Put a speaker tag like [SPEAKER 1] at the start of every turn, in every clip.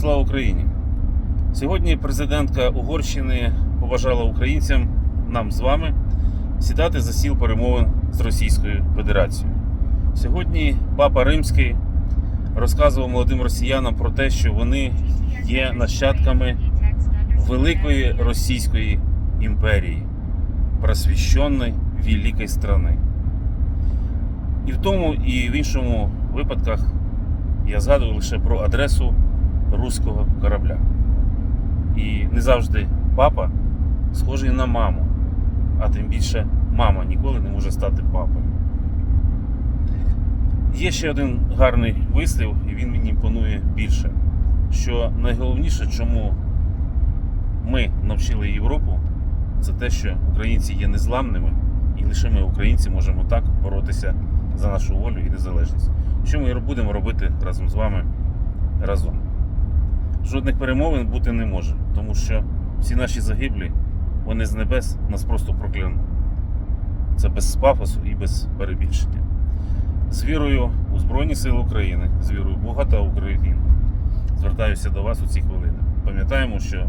[SPEAKER 1] Слава Україні! Сьогодні президентка Угорщини побажала українцям нам з вами сідати за стіл перемовин з Російською Федерацією. Сьогодні Папа Римський розказував молодим росіянам про те, що вони є нащадками великої Російської імперії, просвіщеної великої страни. І в тому, і в іншому випадках я згадую лише про адресу руського корабля. І не завжди папа схожий на маму, а тим більше мама ніколи не може стати папою. Є ще один гарний вислів, і він мені імпонує більше. Що найголовніше, чому ми навчили Європу, це те, що українці є незламними, і лише ми, українці, можемо так боротися за нашу волю і незалежність. Що ми будемо робити разом з вами разом? Жодних перемовин бути не може, тому що всі наші загиблі, вони з небес нас просто проклянуть. Це без пафосу і без перебільшення. З вірою у Збройні Сили України, з вірою Бога та Україну. Звертаюся до вас у ці хвилини. Пам'ятаємо, що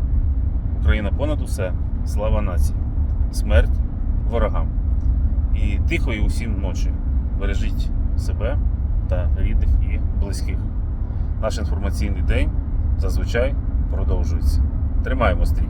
[SPEAKER 1] Україна понад усе, слава нації, смерть ворогам. І тихої усім ночі. Бережіть себе та рідних і близьких. Наш інформаційний день зазвичай продовжується. Тримаємо стрій!